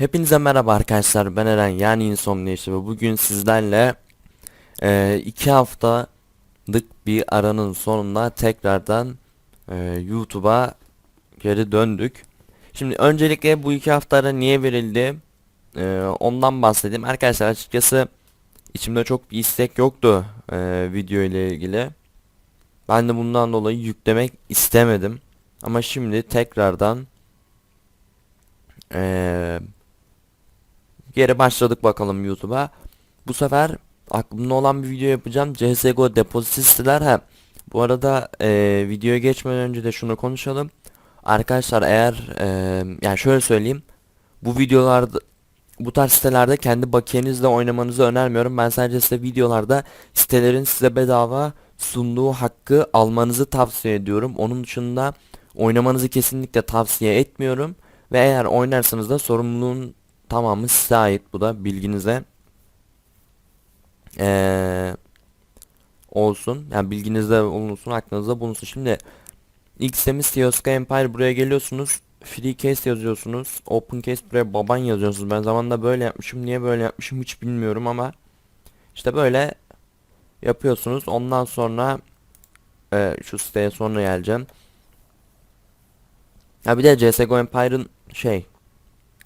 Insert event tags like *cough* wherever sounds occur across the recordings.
Hepinize merhaba arkadaşlar ben Eren yani Insomniac ve bugün sizlerle e, iki haftalık bir aranın sonunda tekrardan e, YouTube'a geri döndük. Şimdi öncelikle bu iki hafta ara niye verildi e, ondan bahsedeyim. Arkadaşlar açıkçası içimde çok bir istek yoktu e, video ile ilgili. Ben de bundan dolayı yüklemek istemedim. Ama şimdi tekrardan eee geri başladık bakalım YouTube'a. Bu sefer aklımda olan bir video yapacağım. CSGO depozit siteler. Ha, bu arada eee videoya geçmeden önce de şunu konuşalım. Arkadaşlar eğer eee, yani şöyle söyleyeyim. Bu videolarda bu tarz sitelerde kendi bakiyenizle oynamanızı önermiyorum. Ben sadece size videolarda sitelerin size bedava sunduğu hakkı almanızı tavsiye ediyorum. Onun dışında oynamanızı kesinlikle tavsiye etmiyorum. Ve eğer oynarsanız da sorumluluğun tamamı size ait. Bu da bilginize eee, olsun. Yani bilginizde bulunsun, aklınızda bulunsun. Şimdi ilk sitemiz Tioska Empire. Buraya geliyorsunuz. Free case yazıyorsunuz. Open case buraya baban yazıyorsunuz. Ben zamanında böyle yapmışım. Niye böyle yapmışım hiç bilmiyorum ama işte böyle yapıyorsunuz. Ondan sonra e, şu siteye sonra geleceğim. Ha bir de CSGO Empire'ın şey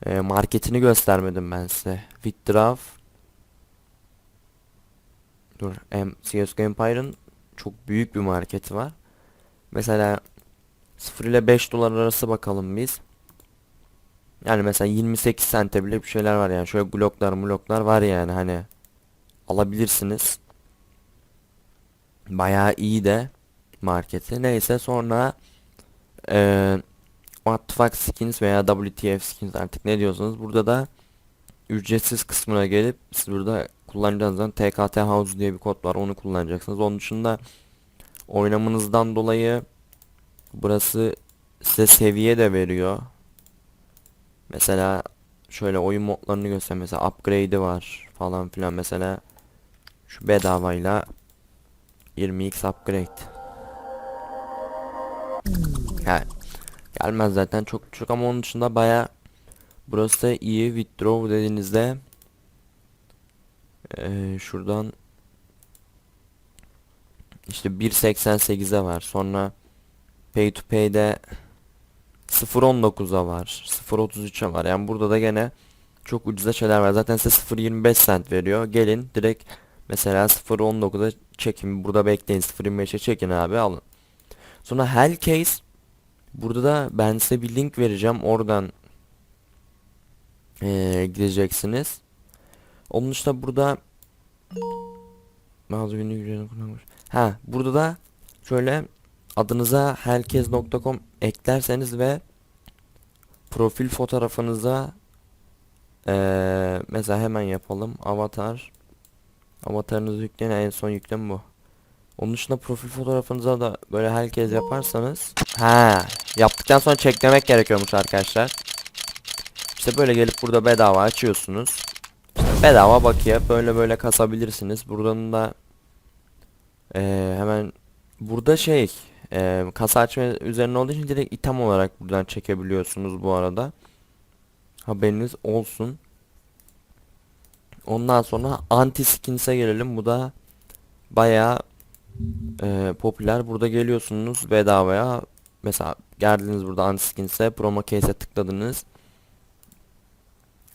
e, marketini göstermedim ben size. Withdraw Dur, em, CSGO Empire'ın çok büyük bir marketi var. Mesela 0 ile 5 dolar arası bakalım biz. Yani mesela 28 sente bile bir şeyler var yani. Şöyle bloklar bloklar var yani hani alabilirsiniz. Bayağı iyi de marketi. Neyse sonra eee What the fuck skins veya WTF skins artık ne diyorsanız burada da ücretsiz kısmına gelip siz burada kullanacağınızdan TKT House diye bir kod var onu kullanacaksınız. Onun dışında oynamanızdan dolayı burası size seviye de veriyor. Mesela şöyle oyun modlarını göster mesela upgrade'i var falan filan mesela şu bedavayla 20x upgrade. Yani gelmez zaten. Çok çok ama onun dışında baya burası iyi. Withdraw dediğinizde eee, şuradan işte 1.88'e var. Sonra pay to pay'de 0.19'a var. 0.33'e var. Yani burada da gene çok ucuza şeyler var. Zaten size 0.25 cent veriyor. Gelin direkt mesela 0.19'a çekin. Burada bekleyin. 0.25'e çekin abi alın. Sonra hell case Burada da ben size bir link vereceğim. Oradan eee, gideceksiniz. Onun dışında burada bazı günlük ücretini kullanmış. Ha, burada da şöyle adınıza herkes.com eklerseniz ve profil fotoğrafınıza eee, mesela hemen yapalım. Avatar. Avatarınızı yükleyin. En son yüklem bu. Onun dışında profil fotoğrafınıza da böyle herkes yaparsanız ha yaptıktan sonra çeklemek gerekiyormuş arkadaşlar. İşte böyle gelip burada bedava açıyorsunuz. İşte bedava bakiye böyle böyle kasabilirsiniz. Buradan da eee, hemen burada şey eee, kasa açma üzerine olduğu için direkt item olarak buradan çekebiliyorsunuz bu arada. Haberiniz olsun. Ondan sonra anti skins'e gelelim. Bu da bayağı e, popüler. Burada geliyorsunuz bedavaya. Mesela geldiniz burada Unskins'e promo case'e tıkladınız.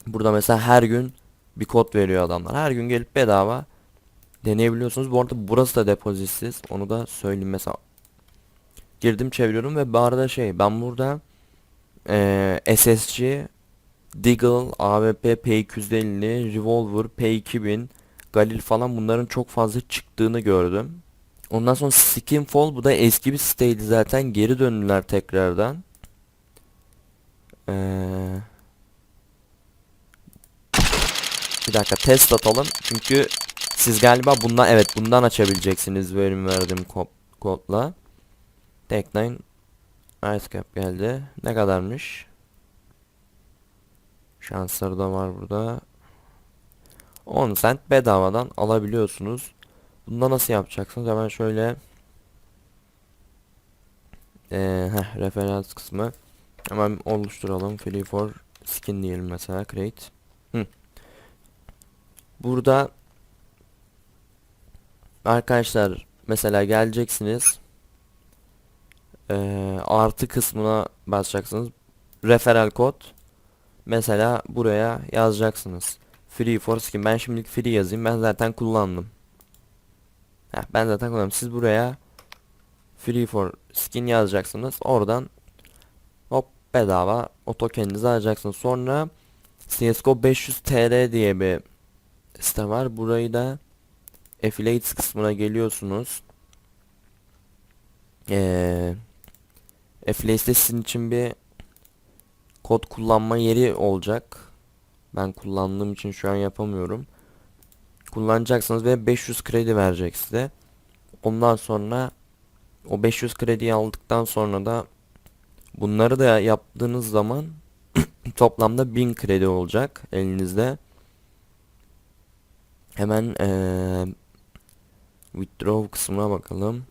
Burada mesela her gün bir kod veriyor adamlar. Her gün gelip bedava deneyebiliyorsunuz. Bu arada burası da depozitsiz. Onu da söyleyeyim mesela. Girdim çeviriyorum ve bu şey ben burada e, SSG, Deagle, AWP, P250, Revolver, P2000, Galil falan bunların çok fazla çıktığını gördüm. Ondan sonra Skinfall bu da eski bir siteydi zaten geri döndüler tekrardan. Ee, bir dakika test atalım çünkü siz galiba bundan evet bundan açabileceksiniz benim verdiğim kod, kodla. Tek9 Ice Cap geldi. Ne kadarmış? Şansları da var burada. 10 cent bedavadan alabiliyorsunuz. Bunda nasıl yapacaksınız? Hemen şöyle ee, heh, referans kısmı hemen oluşturalım. Free for skin diyelim mesela create. Hı. Burada arkadaşlar mesela geleceksiniz. Ee, artı kısmına basacaksınız. Referral kod. Mesela buraya yazacaksınız. Free for skin. Ben şimdilik free yazayım. Ben zaten kullandım. Heh, ben zaten kullandım. Siz buraya free for skin yazacaksınız. Oradan hop bedava o tokeninizi alacaksınız. Sonra CSGO 500 TL diye bir site var. Burayı da affiliates kısmına geliyorsunuz. Ee, affiliates'te sizin için bir kod kullanma yeri olacak. Ben kullandığım için şu an yapamıyorum. Kullanacaksınız ve 500 kredi verecek size. Ondan sonra o 500 krediyi aldıktan sonra da bunları da yaptığınız zaman *clears throat* toplamda 1000 kredi olacak elinizde. Hemen eee withdraw kısmına bakalım.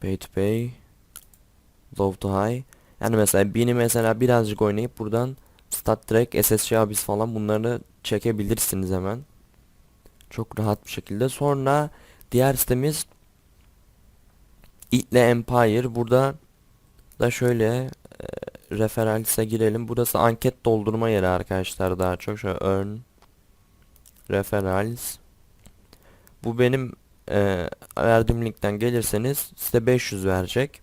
Pay to pay. Low to high. Yani mesela bini mesela birazcık oynayıp buradan stat track, SSC abis falan bunları çekebilirsiniz hemen. Çok rahat bir şekilde. Sonra diğer sitemiz Itle Empire. Burada da şöyle e, referansa girelim. Burası anket doldurma yeri arkadaşlar daha çok. Şöyle earn referrals. Bu benim e, verdiğim linkten gelirseniz size 500 verecek.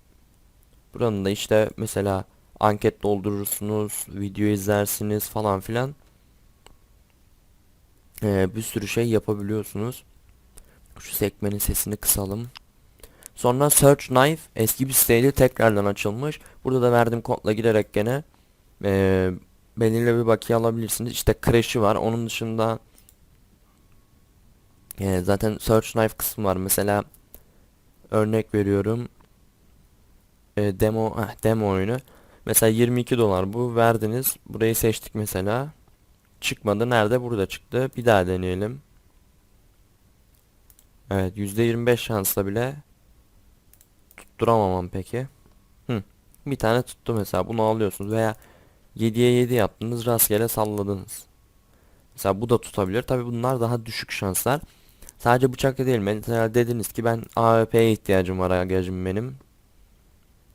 Buranın da işte mesela anket doldurursunuz, video izlersiniz falan filan. E, bir sürü şey yapabiliyorsunuz. Şu sekmenin sesini kısalım. Sonra Search Knife eski bir siteydi tekrardan açılmış. Burada da verdiğim kodla girerek gene e, belirli bir bakiye alabilirsiniz. İşte Crash'i var. Onun dışında e, zaten Search Knife kısmı var. Mesela örnek veriyorum. E, demo heh, demo oyunu. Mesela 22 dolar bu verdiniz. Burayı seçtik mesela. Çıkmadı. Nerede? Burada çıktı. Bir daha deneyelim. Evet %25 şansla bile tutturamamam peki. Hı. Bir tane tuttu mesela bunu alıyorsunuz veya 7'ye 7 yaptınız rastgele salladınız. Mesela bu da tutabilir. Tabi bunlar daha düşük şanslar. Sadece bıçakla değil. Mesela dediniz ki ben AWP'ye ihtiyacım var agacım benim.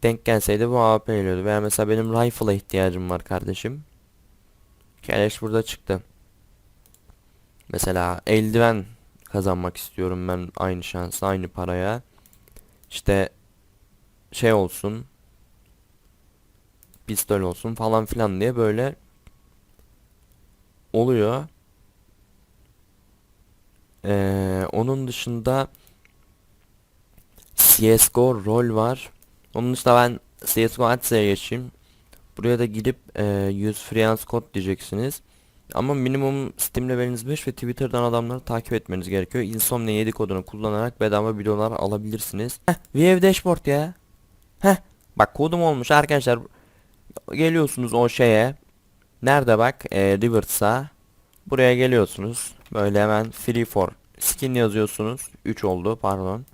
Denk gelseydi bu AWP geliyordu. Veya mesela benim rifle'a ihtiyacım var kardeşim. Keleş burada çıktı. Mesela eldiven kazanmak istiyorum ben aynı şansı aynı paraya. İşte şey olsun pistol olsun falan filan diye böyle oluyor. Ee, onun dışında CSGO rol var. Onun dışında ben CSGO Adsa'ya geçeyim. Buraya da gidip e, use freelance code diyeceksiniz. Ama minimum Steam leveliniz 5 ve Twitter'dan adamları takip etmeniz gerekiyor. Insomnia 7 kodunu kullanarak bedava videolar alabilirsiniz. Heh, VF Dashboard ya. Heh, bak kodum olmuş arkadaşlar. Geliyorsunuz o şeye. Nerede bak? E, Rivers'a. Buraya geliyorsunuz. Böyle hemen free for skin yazıyorsunuz. 3 oldu pardon.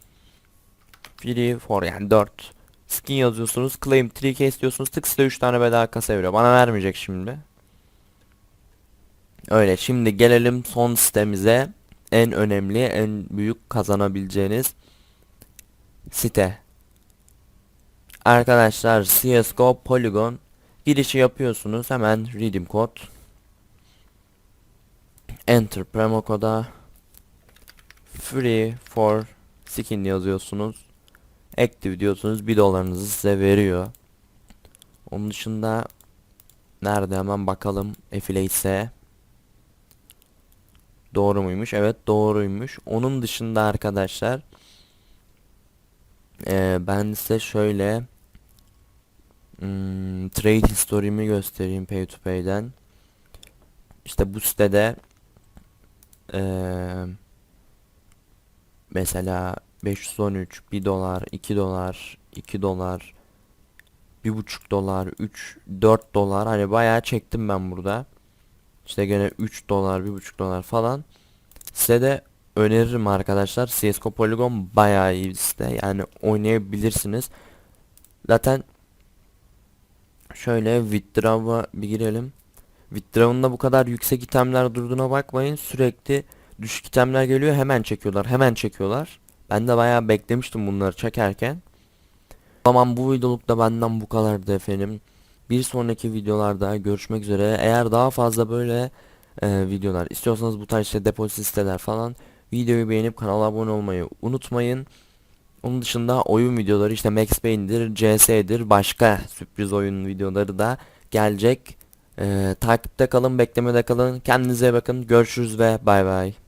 Free for yani 4. Skin yazıyorsunuz. Claim 3K istiyorsunuz. Tık size 3 tane bedava kasa veriyor. Bana vermeyecek şimdi. Öyle şimdi gelelim son sitemize. En önemli, en büyük kazanabileceğiniz site. Arkadaşlar CSGO Polygon girişi yapıyorsunuz. Hemen redeem kod. Enter promo koda free for skin yazıyorsunuz. Active diyorsunuz. 1 dolarınızı size veriyor. Onun dışında nerede hemen bakalım affiliate'e. Doğru muymuş? Evet doğruymuş. Onun dışında arkadaşlar e, ben size şöyle hmm, trade history'mi göstereyim pay to pay'den. İşte bu sitede e, mesela 513 1 dolar 2 dolar 2 dolar 1.5 dolar 3 4 dolar hani bayağı çektim ben burada. İşte gene 3 dolar 1.5 dolar falan. Size de öneririm arkadaşlar. CSGO Polygon bayağı iyi bir site. Yani oynayabilirsiniz. Zaten şöyle withdraw'a bir girelim. Withdrawn'da bu kadar yüksek itemler durduğuna bakmayın. Sürekli düşük itemler geliyor hemen çekiyorlar. Hemen çekiyorlar. Ben de bayağı beklemiştim bunları çekerken. O zaman bu videolukta benden bu kadardı efendim. Bir sonraki videolarda görüşmek üzere. Eğer daha fazla böyle e, videolar istiyorsanız bu tarz işte depozit listeler falan videoyu beğenip kanala abone olmayı unutmayın. Onun dışında oyun videoları işte Max Payne'dir, CS'dir, başka sürpriz oyun videoları da gelecek. E, takipte kalın, beklemede kalın. Kendinize bakın. Görüşürüz ve bay bay.